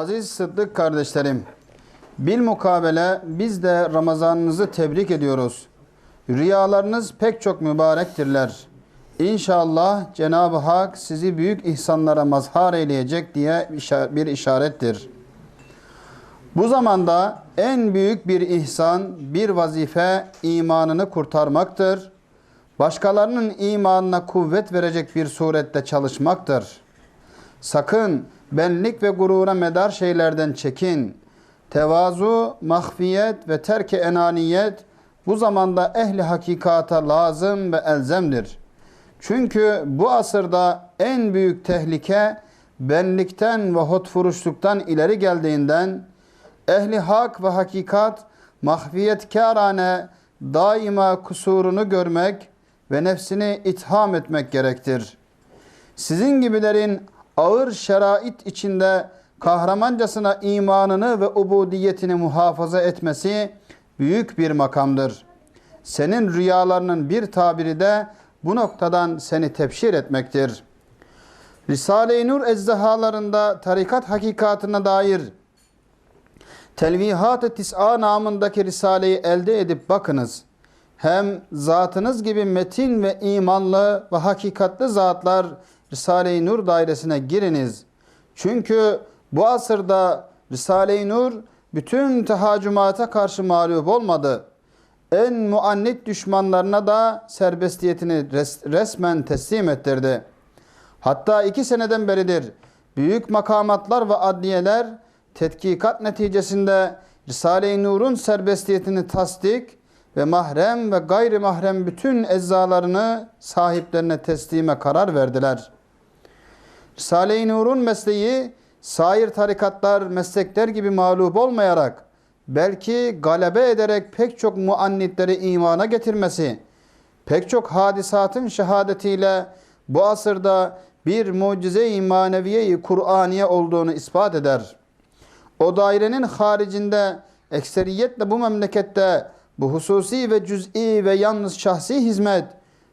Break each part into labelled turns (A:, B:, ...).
A: Aziz Sıddık kardeşlerim, bilmukabele biz de Ramazanınızı tebrik ediyoruz. Rüyalarınız pek çok mübarektirler. İnşallah Cenab-ı Hak sizi büyük ihsanlara mazhar eyleyecek diye bir işarettir. Bu zamanda en büyük bir ihsan, bir vazife imanını kurtarmaktır. Başkalarının imanına kuvvet verecek bir surette çalışmaktır. Sakın benlik ve gurura medar şeylerden çekin. Tevazu, mahfiyet ve terk-i enaniyet bu zamanda ehli hakikata lazım ve elzemdir. Çünkü bu asırda en büyük tehlike benlikten ve hotfuruşluktan ileri geldiğinden ehli hak ve hakikat mahfiyetkârane daima kusurunu görmek ve nefsini itham etmek gerektir. Sizin gibilerin ağır şerait içinde kahramancasına imanını ve ubudiyetini muhafaza etmesi büyük bir makamdır. Senin rüyalarının bir tabiri de bu noktadan seni tebşir etmektir. Risale-i Nur eczahalarında tarikat hakikatına dair Telvihat-ı Tis'a namındaki Risale'yi elde edip bakınız. Hem zatınız gibi metin ve imanlı ve hakikatli zatlar Risale-i Nur dairesine giriniz. Çünkü bu asırda Risale-i Nur bütün tehacümata karşı mağlup olmadı. En muannit düşmanlarına da serbestiyetini res- resmen teslim ettirdi. Hatta iki seneden beridir büyük makamatlar ve adliyeler tetkikat neticesinde Risale-i Nur'un serbestiyetini tasdik ve mahrem ve gayri mahrem bütün eczalarını sahiplerine teslime karar verdiler. Risale-i Nur'un mesleği sair tarikatlar, meslekler gibi mağlup olmayarak belki galebe ederek pek çok muannitleri imana getirmesi, pek çok hadisatın şehadetiyle bu asırda bir mucize-i maneviye-i Kur'aniye olduğunu ispat eder. O dairenin haricinde ekseriyetle bu memlekette bu hususi ve cüz'i ve yalnız şahsi hizmet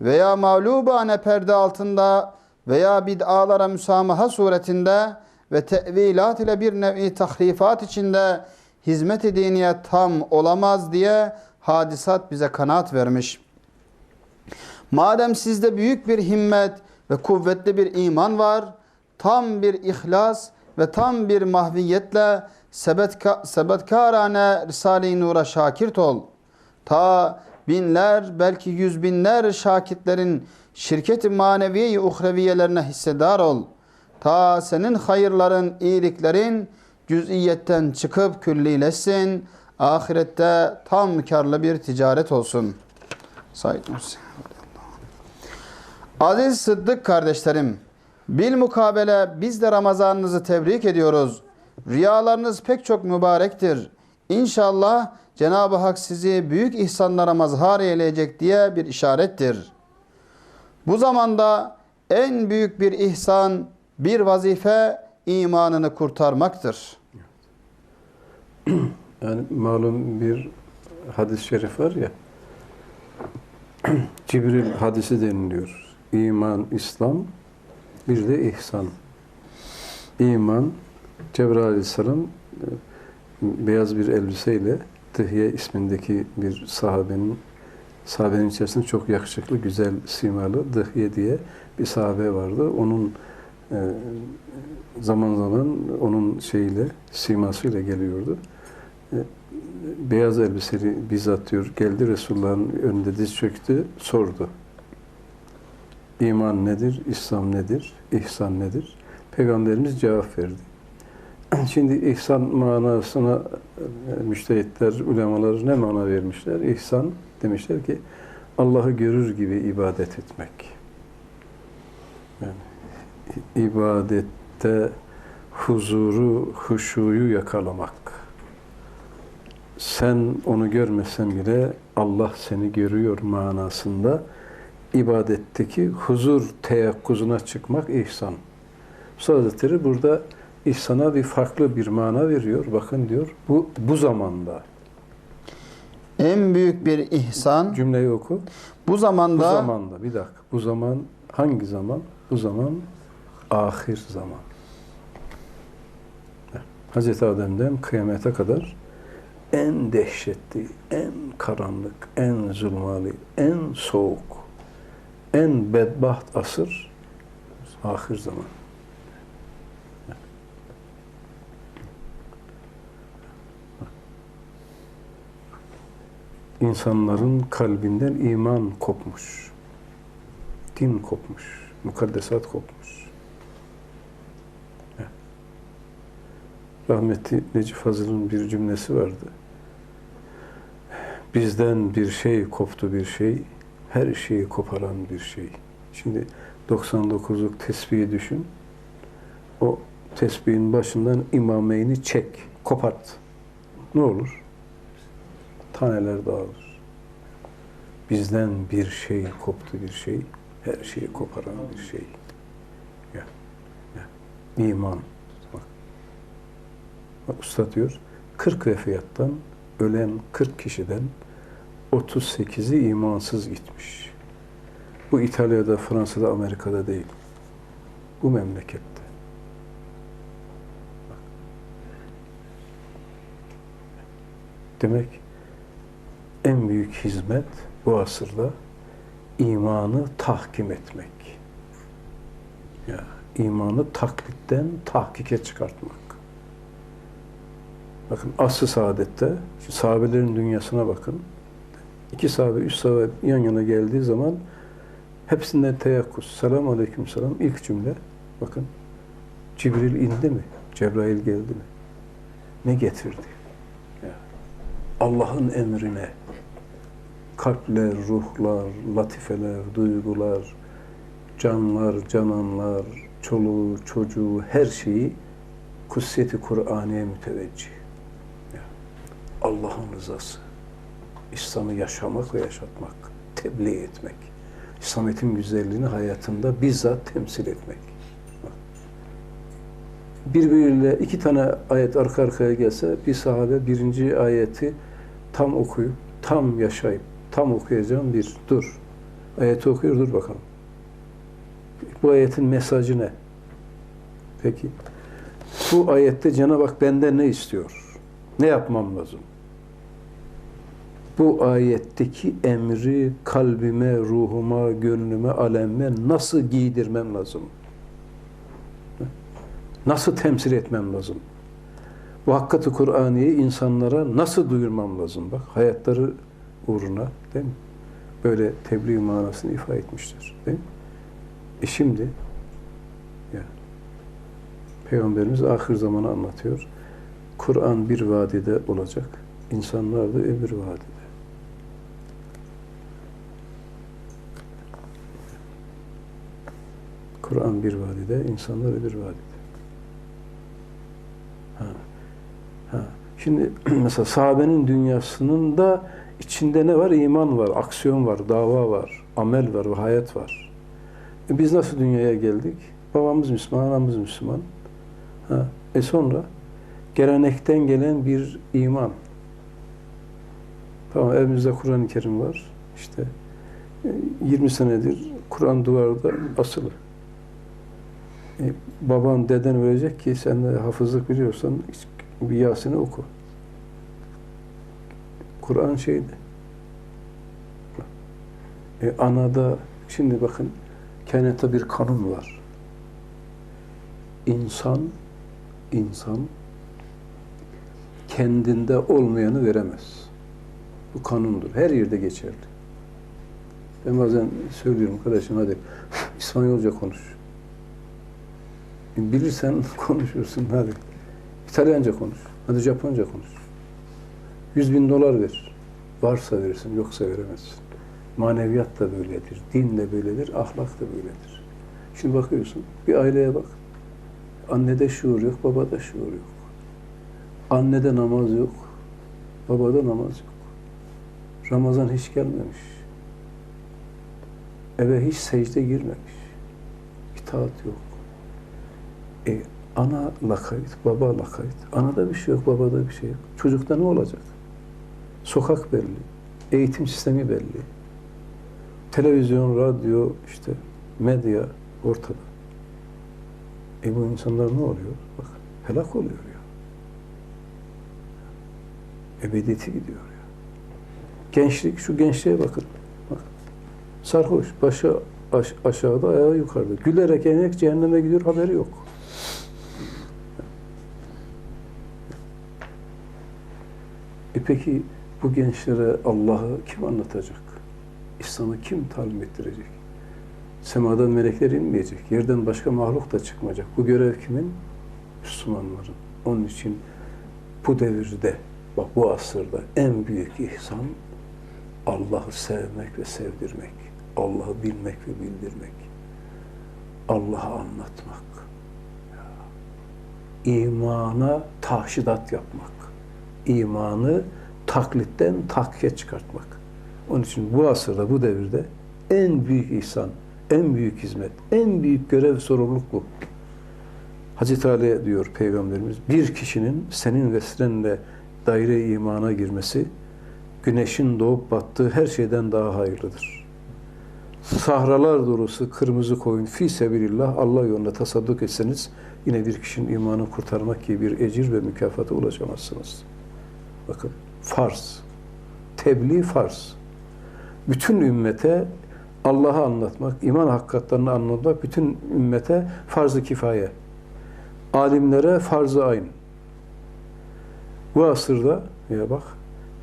A: veya mağlubane perde altında veya bid'alara müsamaha suretinde ve tevilat ile bir nevi tahrifat içinde hizmet-i diniye tam olamaz diye hadisat bize kanaat vermiş. Madem sizde büyük bir himmet ve kuvvetli bir iman var, tam bir ihlas ve tam bir mahviyetle sebetka, sebetkarane Risale-i Nur'a şakirt ol. Ta binler belki yüz binler şakitlerin şirket-i maneviye-i uhreviyelerine hissedar ol. Ta senin hayırların, iyiliklerin cüz'iyetten çıkıp küllileşsin. Ahirette tam karlı bir ticaret olsun. Said Nursi. Aziz Sıddık kardeşlerim, bil mukabele biz de Ramazanınızı tebrik ediyoruz. Rüyalarınız pek çok mübarektir. İnşallah Cenab-ı Hak sizi büyük ihsanlara mazhar eyleyecek diye bir işarettir. Bu zamanda en büyük bir ihsan, bir vazife imanını kurtarmaktır.
B: Yani malum bir hadis-i şerif var ya, Cibril hadisi deniliyor. İman, İslam, bir de ihsan. İman, Cebrail aleyhisselam e, beyaz bir elbiseyle Tıhye ismindeki bir sahabenin sahabenin içerisinde çok yakışıklı, güzel simalı Dıhye diye bir sahabe vardı. Onun e, zaman zaman onun şeyiyle, simasıyla geliyordu. E, beyaz elbiseli bizzat diyor, geldi Resulullah'ın önünde diz çöktü, sordu. İman nedir, İslam nedir, ihsan nedir? Peygamberimiz cevap verdi. Şimdi ihsan manasına e, müştehitler, ulemalar ne mana vermişler? İhsan demişler ki Allah'ı görür gibi ibadet etmek. Yani ibadette huzuru, huşuyu yakalamak. Sen onu görmesen bile Allah seni görüyor manasında ibadetteki huzur teyakkuzuna çıkmak ihsan. Musa burada ihsana bir farklı bir mana veriyor. Bakın diyor bu bu zamanda.
A: En büyük bir ihsan
B: Cümleyi oku.
A: bu
B: Bu
A: zamanda
B: zamanda bir dakika. Bu zaman hangi zaman? Bu zaman ahir zaman. Hazreti Adem'den kıyamete kadar en dehşetli, en karanlık, en zulmali, en soğuk, en bedbaht asır ahir zaman. İnsanların kalbinden iman kopmuş. Din kopmuş. Mukaddesat kopmuş. Rahmetli Necip Fazıl'ın bir cümlesi vardı. Bizden bir şey koptu bir şey, her şeyi koparan bir şey. Şimdi 99'luk tesbihi düşün. O tesbihin başından imameyni çek, kopart. Ne olur? Taneler dağılır. Bizden bir şey koptu bir şey, her şeyi koparan bir şey. Ya, ya. İman. Bak. Bak usta diyor, 40 vefiyattan ölen 40 kişiden 38'i imansız gitmiş. Bu İtalya'da, Fransa'da, Amerika'da değil. Bu memlekette. Bak. Demek büyük hizmet bu asırda imanı tahkim etmek. Ya imanı taklitten tahkike çıkartmak. Bakın asr-ı saadette, şu sahabelerin dünyasına bakın. İki sahabe, üç sahabe yan yana geldiği zaman hepsinden teyakkuz. Selamun aleyküm selam. ilk cümle. Bakın. Cibril indi mi? Cebrail geldi mi? Ne getirdi? Allah'ın emrine kalpler, ruhlar, latifeler, duygular, canlar, cananlar, çoluğu, çocuğu, her şeyi kutsiyeti Kur'an'ya müteveccih. Allah'ın rızası. İslam'ı yaşamak ve yaşatmak, tebliğ etmek. İslamiyet'in güzelliğini hayatında bizzat temsil etmek. Birbiriyle iki tane ayet arka arkaya gelse bir sahabe birinci ayeti tam okuyup, tam yaşayıp, tam okuyacağım bir dur. Ayeti okuyor, dur bakalım. Bu ayetin mesajı ne? Peki. Bu ayette Cenab-ı Hak benden ne istiyor? Ne yapmam lazım? bu ayetteki emri kalbime, ruhuma, gönlüme, aleme nasıl giydirmem lazım? Nasıl temsil etmem lazım? Bu hakikati Kur'an'ı insanlara nasıl duyurmam lazım? Bak hayatları uğruna değil mi? Böyle tebliğ manasını ifade etmiştir. Değil mi? E şimdi ya, Peygamberimiz ahir zamanı anlatıyor. Kur'an bir vadide olacak. İnsanlar da öbür vadide. Kur'an bir vadide, insanlar öbür vadide. Ha. Ha. Şimdi mesela sahabenin dünyasının da içinde ne var? İman var, aksiyon var, dava var, amel var hayat var. E biz nasıl dünyaya geldik? Babamız Müslüman, anamız Müslüman. Ha. E sonra gelenekten gelen bir iman. Tamam evimizde Kur'an-ı Kerim var. İşte 20 senedir Kur'an duvarda asılı. E, baban, deden ölecek ki sen de hafızlık biliyorsan bir Yasin'i oku. Kur'an şeydi. E, anada, şimdi bakın kainatta bir kanun var. İnsan, insan kendinde olmayanı veremez. Bu kanundur. Her yerde geçerli. Ben bazen söylüyorum kardeşim hadi İspanyolca konuş. Bilirsen konuşursun hadi. İtalyanca konuş. Hadi Japonca konuş. Yüz bin dolar ver. Varsa verirsin, yoksa veremezsin. Maneviyat da böyledir, din de böyledir, ahlak da böyledir. Şimdi bakıyorsun, bir aileye bak. Annede şuur yok, babada şuur yok. Annede namaz yok, babada namaz yok. Ramazan hiç gelmemiş. Eve hiç secde girmemiş. İtaat yok. E, ana lakayt, baba lakayt. Anada bir şey yok, babada bir şey yok. Çocukta ne olacak? Sokak belli, eğitim sistemi belli. Televizyon, radyo, işte medya ortada. E bu insanlar ne oluyor? Bak helak oluyor ya. Ebediyeti gidiyor ya. Gençlik, şu gençliğe bakın. Bak. Sarhoş, başı aş- aşağıda, ayağı yukarıda. Gülerek eğlenerek cehenneme gidiyor, haberi yok. E peki bu gençlere Allah'ı kim anlatacak? İslam'ı kim talim ettirecek? Semadan melekler inmeyecek. Yerden başka mahluk da çıkmayacak. Bu görev kimin? Müslümanların. Onun için bu devirde, bak bu asırda en büyük ihsan Allah'ı sevmek ve sevdirmek. Allah'ı bilmek ve bildirmek. Allah'ı anlatmak. İmana tahşidat yapmak. İmanı taklitten takkiye çıkartmak. Onun için bu asırda, bu devirde en büyük ihsan, en büyük hizmet, en büyük görev, sorumluluk bu. Hazreti Ali diyor Peygamberimiz, bir kişinin senin vesilenle daire imana girmesi, güneşin doğup battığı her şeyden daha hayırlıdır. Sahralar dolusu kırmızı koyun fi sebilillah Allah yolunda tasadduk etseniz yine bir kişinin imanı kurtarmak gibi bir ecir ve mükafata ulaşamazsınız. Bakın farz. Tebliğ farz. Bütün ümmete Allah'ı anlatmak, iman hakikatlerini anlatmak bütün ümmete farz-ı kifaye. Alimlere farz-ı ayn. Bu asırda ya bak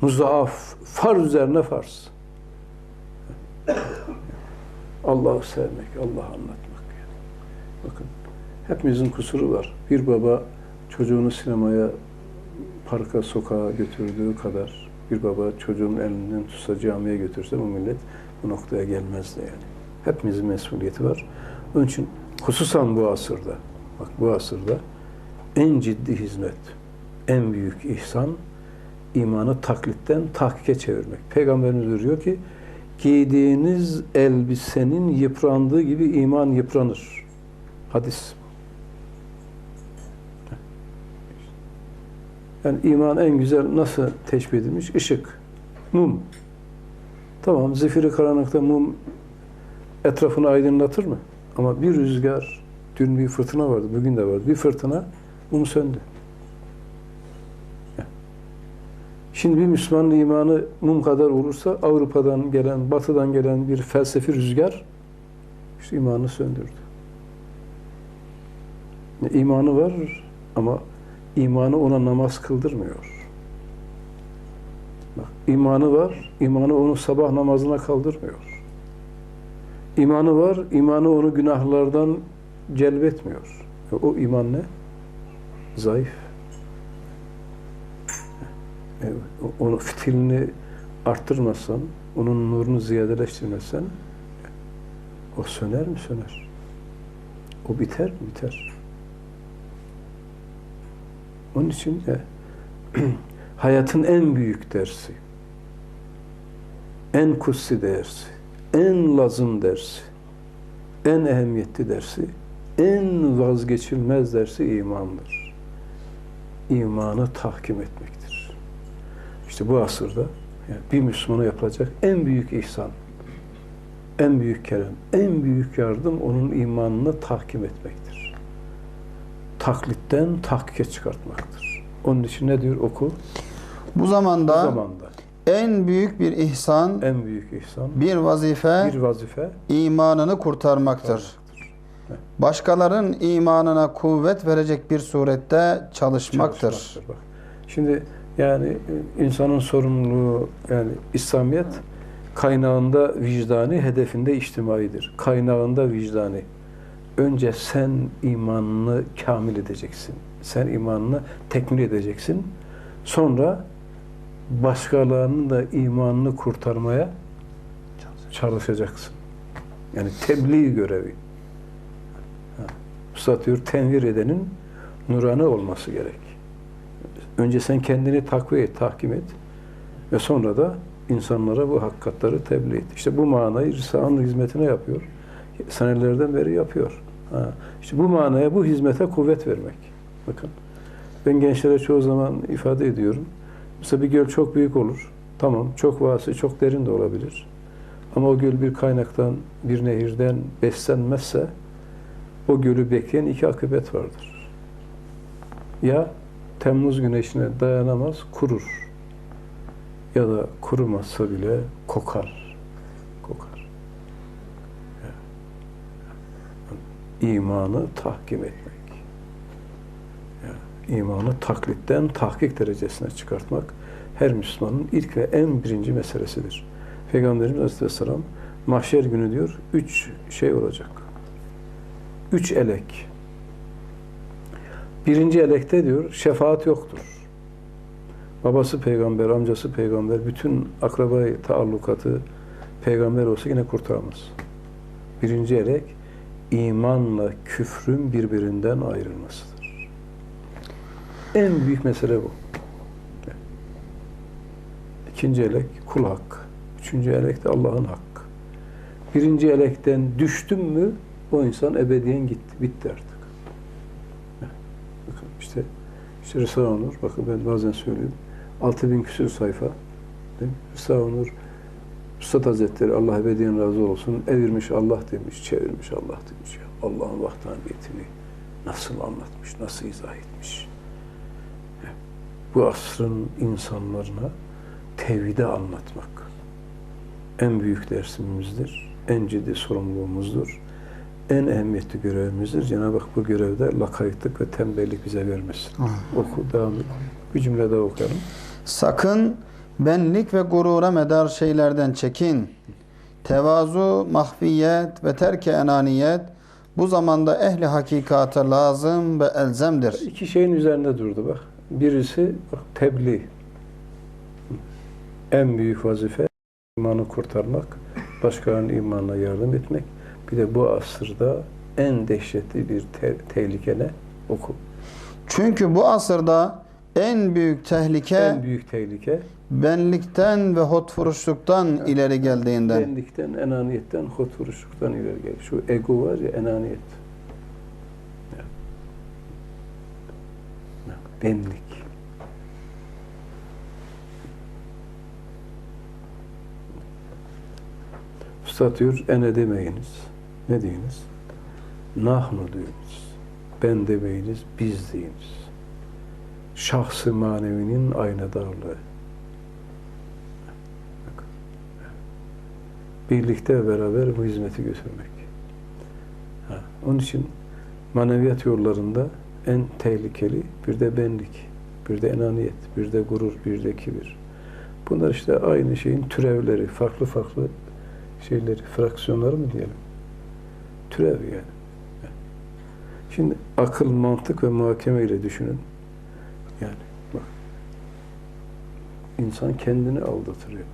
B: muzaaf, farz üzerine farz. Allah'ı sevmek, Allah'ı anlatmak. Yani. Bakın hepimizin kusuru var. Bir baba çocuğunu sinemaya, parka, sokağa götürdüğü kadar bir baba çocuğun elinden tutsa camiye götürse bu millet bu noktaya gelmezdi yani. Hepimizin mesuliyeti var. Onun için hususan bu asırda, bak bu asırda en ciddi hizmet, en büyük ihsan imanı taklitten tahkike çevirmek. Peygamberimiz buyuruyor ki giydiğiniz elbisenin yıprandığı gibi iman yıpranır. Hadis. Yani iman en güzel nasıl teşbih edilmiş? Işık, mum. Tamam, zifiri karanlıkta mum etrafını aydınlatır mı? Ama bir rüzgar, dün bir fırtına vardı, bugün de vardı. Bir fırtına, mum söndü. Şimdi bir Müslümanın imanı mum kadar olursa Avrupa'dan gelen, batıdan gelen bir felsefi rüzgar işte imanı söndürdü. İmanı var ama imanı ona namaz kıldırmıyor. Bak, imanı var, imanı onu sabah namazına kaldırmıyor. İmanı var, imanı onu günahlardan celbetmiyor. E, O iman ne? Zayıf. E, Onu fitilini arttırmazsan, onun nurunu ziyadeleştirmezsen o söner mi? Söner. O biter mi? Biter. Onun için de hayatın en büyük dersi, en kutsi dersi, en lazım dersi, en ehemmiyetli dersi, en vazgeçilmez dersi imandır. İmanı tahkim etmektir. İşte bu asırda yani bir Müslümana yapılacak en büyük ihsan, en büyük kerem, en büyük yardım onun imanını tahkim etmektir. Taklitten tahkike çıkartmaktır. Onun için ne diyor oku?
A: Bu
B: Bu
A: zamanda
B: zamanda
A: en büyük bir ihsan,
B: en büyük ihsan
A: bir vazife
B: bir vazife
A: imanını kurtarmaktır. Başkaların imanına kuvvet verecek bir surette çalışmaktır.
B: çalışmaktır. Bak. Şimdi yani e, insanın sorumluluğu yani İslamiyet kaynağında vicdani, hedefinde içtimaidir. Kaynağında vicdani. Önce sen imanını kamil edeceksin. Sen imanını tekmil edeceksin. Sonra başkalarının da imanını kurtarmaya çalışacaksın. Yani tebliğ görevi. Üstad diyor tenvir edenin nurani olması gerek. Önce sen kendini takviye et, tahkim et ve sonra da insanlara bu hakikatları tebliğ et. İşte bu manayı Risale'nin hizmetine yapıyor. Senelerden beri yapıyor. İşte bu manaya, bu hizmete kuvvet vermek. Bakın ben gençlere çoğu zaman ifade ediyorum. Mesela bir göl çok büyük olur. Tamam, çok vasi, çok derin de olabilir. Ama o göl bir kaynaktan, bir nehirden beslenmezse o gölü bekleyen iki akıbet vardır. Ya Temmuz güneşine dayanamaz, kurur. ya da kurumazsa bile. Kokar. Ya. İmanı tahkim etmek. Ya. İmanı taklitten tahkik derecesine çıkartmak her Müslümanın ilk ve en birinci meselesidir. Peygamberimiz Aleyhisselam mahşer günü diyor üç şey olacak. Üç elek. Birinci elekte diyor şefaat yoktur. Babası peygamber, amcası peygamber, bütün akrabayı, taallukatı peygamber olsa yine kurtaramaz. Birinci elek imanla küfrün birbirinden ayrılmasıdır. En büyük mesele bu. İkinci elek kul hakkı. Üçüncü elek de Allah'ın hakkı. Birinci elekten düştün mü o insan ebediyen gitti, bitti artık. Bakın işte, işte Risale-i Nur, bakın ben bazen söylüyorum. 6000 küsur sayfa. Değil mi? Risale-i Nur, Üstad Hazretleri Allah ebediyen razı olsun. Evirmiş Allah demiş, çevirmiş Allah demiş. Allah'ın vahdaniyetini nasıl anlatmış, nasıl izah etmiş. Bu asrın insanlarına tevhidi anlatmak en büyük dersimizdir, en ciddi sorumluluğumuzdur, en ehemmiyetli görevimizdir. Cenab-ı Hak bu görevde lakaytlık ve tembellik bize vermesin. Oku, devam et. Bir cümle daha okuyalım.
A: Sakın benlik ve gurura medar şeylerden çekin. Tevazu, mahfiyet ve terk enaniyet bu zamanda ehli hakikata lazım ve elzemdir.
B: İki şeyin üzerinde durdu bak. Birisi bak, tebliğ. En büyük vazife imanı kurtarmak, başkalarının imanına yardım etmek. Bir de bu asırda en dehşetli bir te- tehlike ne? Oku.
A: Çünkü bu asırda en büyük tehlike
B: En büyük tehlike
A: benlikten ve hotfuruşluktan ileri geldiğinden.
B: benlikten, enaniyetten, hotvuruşluktan ileri gelir. Şu ego var ya, enaniyet. Benlik. Usta diyor, ene demeyiniz. Ne deyiniz? Nahnu deyiniz. Ben demeyiniz, biz deyiniz. Şahsı manevinin aynadarlığı. birlikte beraber bu hizmeti götürmek. Ha, onun için maneviyat yollarında en tehlikeli bir de benlik, bir de enaniyet, bir de gurur, bir de kibir. Bunlar işte aynı şeyin türevleri, farklı farklı şeyleri, fraksiyonları mı diyelim? Türev yani. Şimdi akıl, mantık ve muhakeme ile düşünün. Yani bak. İnsan kendini aldatırıyor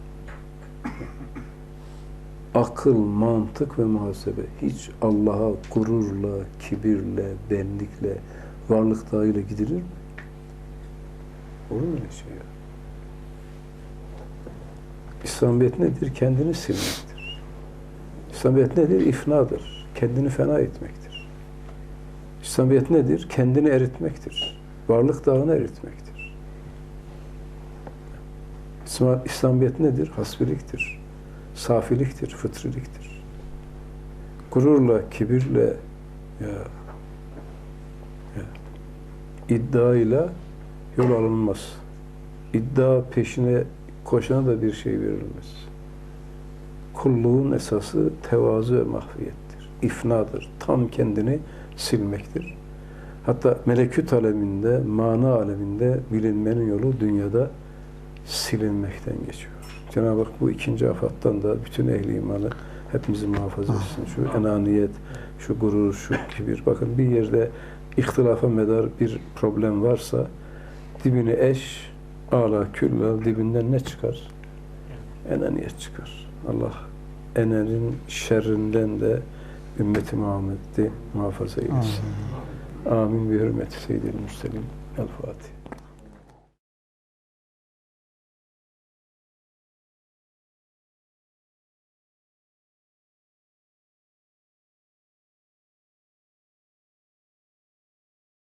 B: akıl, mantık ve muhasebe hiç Allah'a gururla, kibirle, benlikle, varlık dağıyla gidilir mi? Olur mu öyle şey ya? İslamiyet nedir? Kendini silmektir. İslamiyet nedir? İfnadır. Kendini fena etmektir. İslamiyet nedir? Kendini eritmektir. Varlık dağını eritmektir. İslam- İslamiyet nedir? Hasbiliktir safiliktir, fıtriliktir. Gururla, kibirle, ya, ya, iddiayla yol alınmaz. İddia peşine koşana da bir şey verilmez. Kulluğun esası tevazu ve mahfiyettir. İfnadır. Tam kendini silmektir. Hatta melekut aleminde, mana aleminde bilinmenin yolu dünyada silinmekten geçiyor. Cenab-ı Hak bu ikinci afattan da bütün ehli imanı hepimizi muhafaza etsin. Şu enaniyet, şu gurur, şu kibir. Bakın bir yerde ihtilafa medar bir problem varsa dibini eş, ala külla dibinden ne çıkar? Enaniyet çıkar. Allah enenin şerrinden de ümmeti Muhammed'i muhafaza eylesin. Amin. Bi hürmeti seyyidil müslim. El Fatiha.